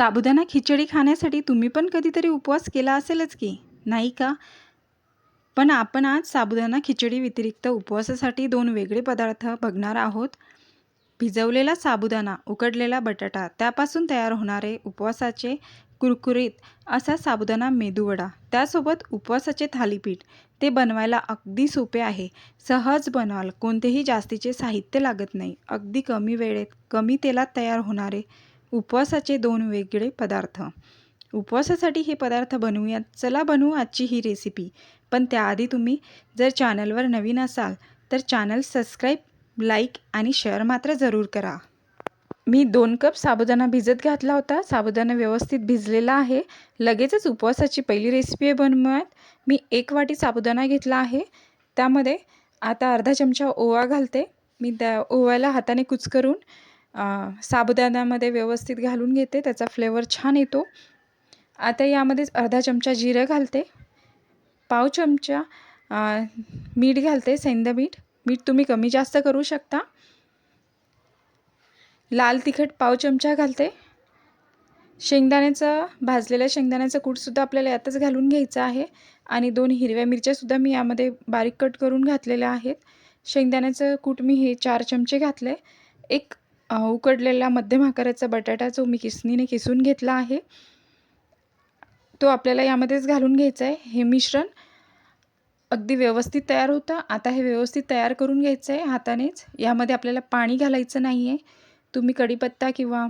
साबुदाणा खिचडी खाण्यासाठी तुम्ही पण कधीतरी उपवास केला असेलच की? नाही का? पण आपण आज साबुदाणा खिचडी व्यतिरिक्त उपवासासाठी दोन वेगळे पदार्थ बघणार आहोत. भिजवलेला साबुदाणा उकडलेला बटाटा त्यापासून तयार होणारे उपवासाचे कुरकुरीत असा साबुदाणा मेदूवडा. त्यासोबत उपवासाचे थालीपीठ. ते बनवायला अगदी सोपे आहे. सहज बनवाल. कोणतेही जास्तीचे साहित्य लागत नाही. अगदी कमी वेळेत कमी तेलात तयार होणारे उपवासाचे दोन वेगळे पदार्थ. उपवासासाठी हे पदार्थ बनवूयात. चला बनवू आजची ही रेसिपी पण त्याआधी तुम्ही जर चॅनलवर नवीन असाल तर चॅनल सबस्क्राईब लाईक आणि शेअर मात्र जरूर करा. मी दोन कप साबुदाणा भिजत घातला होता. साबुदाणा व्यवस्थित भिजलेला आहे. लगेचच उपवासाची पहिली रेसिपी आहे बनवूयात. मी एक वाटी साबुदाणा घेतला आहे. त्यामध्ये आता अर्धा चमचा ओवा घालते. मी त्या ओव्याला हाताने कुचकरून साबुदाण्यामध्ये व्यवस्थित घालून घेते त्याचा फ्लेवर छान येतो. आता यामध्येच अर्धा चमचा जिरं घालते. पाव चमचा मीठ घालते सैंद मीठ. मीठ तुम्ही कमी जास्त करू शकता. लाल तिखट पाव चमचा घालते. शेंगदाण्याचं भाजलेल्या शेंगदाण्याचं कूटसुद्धा आपल्याला यातच घालून घ्यायचं आहे. आणि दोन हिरव्या मिरच्यासुद्धा मी यामध्ये बारीक कट करून घातलेल्या आहेत. शेंगदाण्याचं कूट मी हे चार चमचे घातले. एक उकडलेला मध्यम आकाराचा बटाटा जो मी किसनीने किसून घेतला आहे तो आपल्याला यामध्येच घालून घ्यायचा आहे. हे मिश्रण अगदी व्यवस्थित तयार होतं. आता हे व्यवस्थित तयार करून घ्यायचं आहे हातानेच. यामध्ये आपल्याला पाणी घालायचं नाही आहे तुम्ही कढीपत्ता किंवा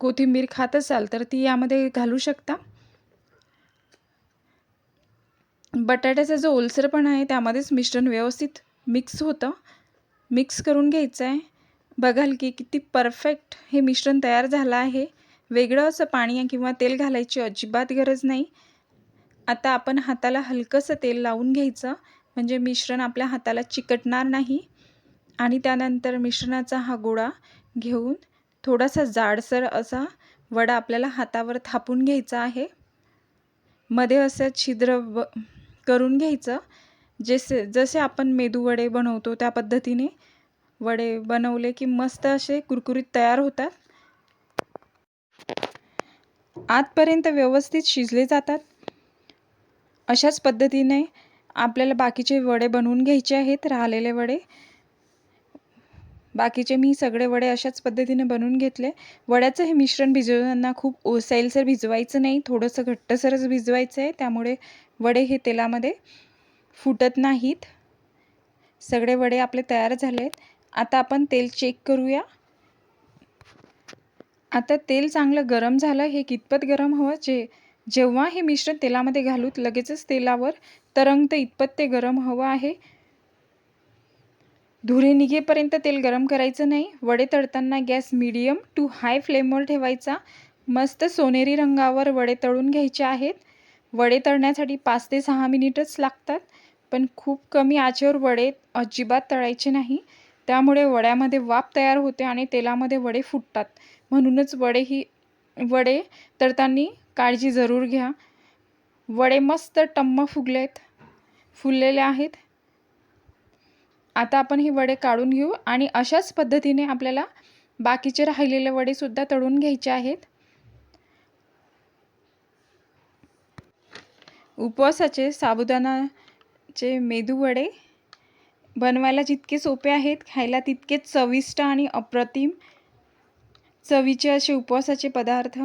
कोथिंबीर खात असाल तर ती यामध्ये घालू शकता. बटाट्याचा जो ओलसरपणा आहे त्यामध्येच मिश्रण व्यवस्थित मिक्स होतं. मिक्स करून घ्यायचं आहे. बघाल की किती परफेक्ट हे मिश्रण तयार झालं आहे. वेगळं असं पाणी किंवा तेल घालायची अजिबात गरज नाही. आता आपण हाताला हलकंसं तेल लावून घ्यायचं. म्हणजे मिश्रण आपल्या हाताला चिकटणार नाही. आणि त्यानंतर मिश्रणाचा हा गोळा घेऊन थोडासा जाडसर असा वडा आपल्याला हातावर थापून घ्यायचा आहे. मध्ये असं छिद्र व करून घ्यायचं. जसे जसे आपण मेदूवडे बनवतो त्या पद्धतीने वडे बनवले की मस्त असे कुरकुरीत तयार होतात. आतपर्यंत व्यवस्थित शिजले जातात. अशाच पद्धतीने आपल्याला बाकीचे वडे बनवून घ्यायचे आहेत राहिलेले वडे. बाकीचे मी सगळे वडे अशाच पद्धतीने बनवून घेतले. वड्याचं हे मिश्रण भिजवताना खूप ओसाईलसर भिजवायचं नाही थोडंसं घट्टसरच भिजवायचं आहे. त्यामुळे वडे हे तेलामध्ये फुटत नाहीत. सगळे वडे आपले तयार झाले आहेत आता आपण तेल चेक करूया. आता तेल चांगलं गरम झालं हे कितपत गरम हवं? जे जेव्हा हे मिश्रण तेलामध्ये घालूत लगेचच तेलावर तरंगतं इतपत ते गरम हवं आहे. धुरे निघेपर्यंत तेल गरम करायचं नाही. वडे तळताना गॅस मीडियम टू हाय फ्लेमवर ठेवायचा. मस्त सोनेरी रंगावर वडे तळून घ्यायचे आहेत. वडे तळण्यासाठी पाच ते सहा मिनिटच लागतात. पण खूप कमी आचेवर वडे अजिबात तळायचे नाही. त्यामुळे वड्यामध्ये वाफ तयार होते आणि तेलामध्ये वडे फुटतात. म्हणूनच वडे ही वडे तळताना काळजी जरूर घ्या. वडे मस्त टम्म फुगलेत फुललेले आहेत. आता आपण ही वडे काढून घेऊ आणि अशाच पद्धतीने आपल्याला बाकीचे राहिलेले वडेसुद्धा तळून घ्यायचे आहेत. उपवासाचे साबुदाणाचे मेदू वडे बनवायला जितके सोपे आहेत खायला तितकेच चविष्ट आणि अप्रतिम. चवीचे असे उपवासाचे पदार्थ.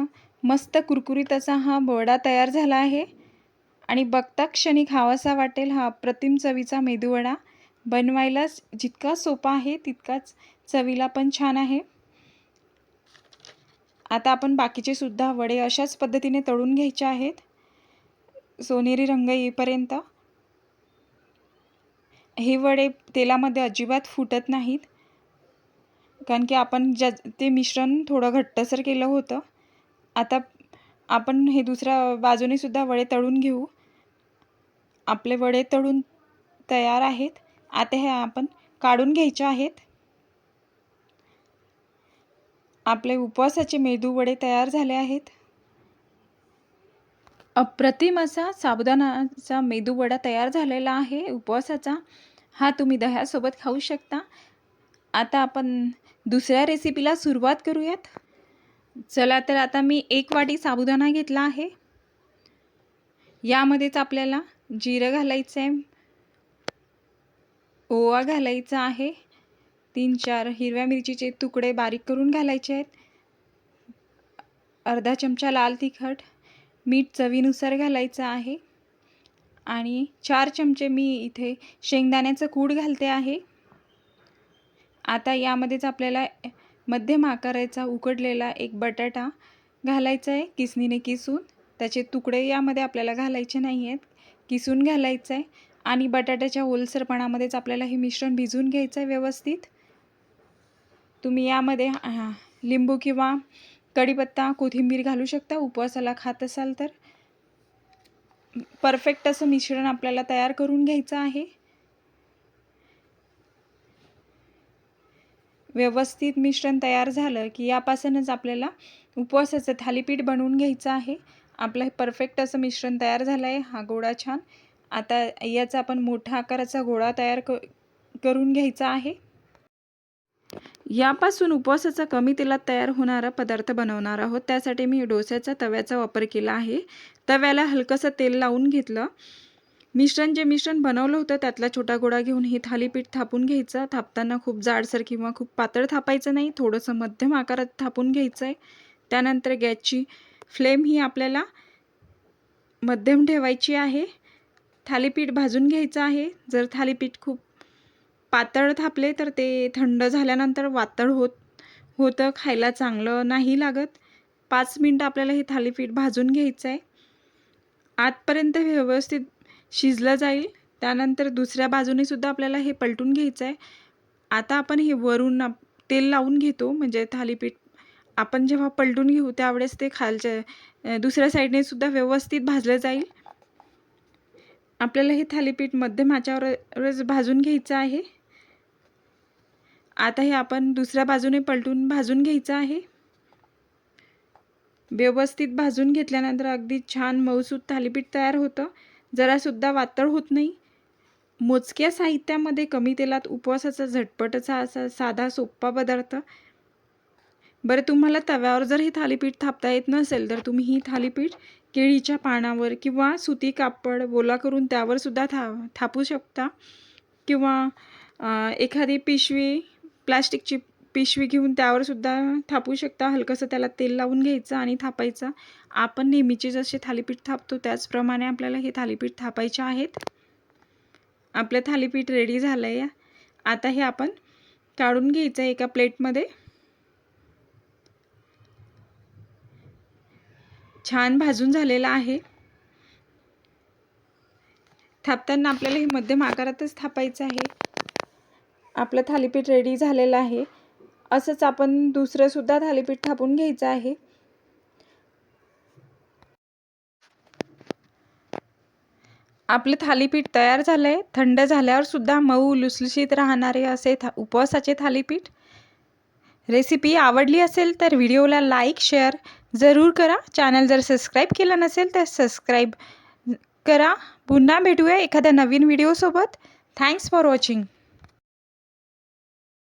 मस्त कुरकुरीत असा हा वडा तयार झाला आहे. आणि बघता क्षणी खावासा वाटेल हा अप्रतिम चवीचा मेदूवडा. बनवायला जितका सोपा आहे तितकाच चवीला पण छान आहे. आता आपण बाकीचे सुद्धा वडे अशाच पद्धतीने तळून घ्यायचे आहेत. सोनेरी रंग येईपर्यंत. हे वडे तेलामध्ये अजिबात फुटत नाहीत. कारण की आपण ज्या ते मिश्रण थोडं घट्टसर केलं होतं. आता आपण हे दुसऱ्या बाजूनेसुद्धा वडे तळून घेऊ. आपले वडे तळून तयार आहेत. आता हे आपण काढून घ्यायचे आहेत. आपले उपवासाचे मेदू वडे तयार झाले आहेत. अप्रतिम असा साबुदाणाचा मेदूवडा तयार झालेला आहे उपवासाचा. हा तुम्ही दह्यासोबत खाऊ शकता. आता आपण दुसऱ्या रेसिपीला सुरुवात करूयात. चला तर आता मी एक वाटी साबुदाणा घेतला आहे. यामध्येच आपल्याला जिरं घालायचं आहे ओवा घालायचा आहे. तीन चार हिरव्या मिरचीचे तुकडे बारीक करून घालायचे आहेत. अर्धा चमचा लाल तिखट. मीठ चवीनुसार घालायचं आहे. आणि चार चमचे मी इथे शेंगदाण्याचं कूड घालते आहे. आता यामध्येच आपल्याला मध्यम आकाराचा उकडलेला एक बटाटा घालायचा आहे किसनीने किसून. त्याचे तुकडे यामध्ये आपल्याला घालायचे नाही आहेत किसून घालायचं आहे आणि बटाट्याच्या ओलसरपणामध्येच आपल्याला हे मिश्रण भिजवून घ्यायचं आहे व्यवस्थित. तुम्ही यामध्ये लिंबू किंवा कढीपत्ता कोथिंबीर घालू शकता. उपवासाला खात असाल तर. परफेक्ट असं मिश्रण आपल्याला तयार करून घ्यायचं आहे. व्यवस्थित मिश्रण तयार झालं की यापासूनच आपल्याला उपवासाचं थालीपीठ बनवून घ्यायचं आहे. आपलं हे परफेक्ट असं मिश्रण तयार झालं आहे. हा गोळा छान. आता याचा आपण मोठ्या आकाराचा गोळा तयार क करून घ्यायचा आहे. यापासून उपवासाचा कमी तेलात तयार होणारा पदार्थ बनवणार आहोत. त्यासाठी मी डोस्याचा तव्याचा वापर केला आहे. तव्याला हलकंसं तेल लावून घेतलं. मिश्रण जे मिश्रण बनवलं होतं त्यातला छोटा गोळा घेऊन हे थालीपीठ थापून घ्यायचं. थापताना खूप जाडसर किंवा खूप पातळ थापायचं नाही थोडंसं मध्यम आकारात थापून घ्यायचं आहे त्यानंतर गॅसची फ्लेम ही आपल्याला मध्यम ठेवायची आहे. थालीपीठ भाजून घ्यायचं आहे. जर थालीपीठ खूप पातळ थापले तर ते थंड झाल्यानंतर वातळ होत होतं खायला चांगलं नाही लागत. पाच मिनटं आपल्याला हे थालीपीठ भाजून घ्यायचं आहे आतपर्यंत व्यवस्थित शिजलं जाईल. त्यानंतर दुसऱ्या बाजूने सुद्धा आपल्याला हे पलटून घ्यायचं आहे आता आपण हे वरून तेल लावून घेतो. म्हणजे थालीपीठ आपण जेव्हा पलटून घेऊ त्यावेळेस ते खालच्या दुसऱ्या साईडने सुद्धा व्यवस्थित भाजलं जाईल. आपल्याला हे थालीपीठ मध्यम आच्यावरच भाजून घ्यायचं आहे. आता हे आपण दुसऱ्या बाजूने पलटून भाजून घ्यायचं आहे. व्यवस्थित भाजून घेतल्यानंतर अगदी छान मऊसूत थालीपीठ तयार होतं. जरासुद्धा वातळ होत नाही. मोजक्या साहित्यामध्ये कमी तेलात उपवासाचा झटपटचा असा साधा सोप्पा पदार्थ. बरं तुम्हाला तव्यावर जर हे थालीपीठ थापता येत नसेल तर तुम्ही ही थालीपीठ केळीच्या पानावर किंवा सुती कापड बोला करून त्यावरसुद्धा था थापू शकता. किंवा एखादी पिशवी प्लास्टिकची पिशवी घेऊन त्यावर सुद्धा थापू शकता. हलकंसं त्याला तेल लावून घ्यायचं आणि थापायचं. आपण नेहमीचे जसे थालीपीठ थापतो त्याचप्रमाणे आपल्याला हे थालीपीठ थापायचे आहेत. आपलं थालीपीठ रेडी झालं आहे आता हे आपण काढून घ्यायचं आहे एका प्लेटमध्ये. छान भाजून झालेला आहे. थापताना आपल्याला हे मध्यम आकारातच थापायचं आहे. आपलं थालीपीठ रेडी झालेलं आहे. असंच आपण दुसरंसुद्धा थालीपीठ थापून घ्यायचं आहे. आपलं थालीपीठ तयार झालं आहे थंड झाल्यावर सुद्धा मऊ लुसलुशीत राहणारे असे था उपवासाचे थालीपीठ. रेसिपी आवडली असेल तर व्हिडिओला लाईक शेअर जरूर करा. चॅनल जर सबस्क्राईब केलं नसेल तर सबस्क्राईब करा. पुन्हा भेटूया एखाद्या नवीन व्हिडिओसोबत. Thanks for watching.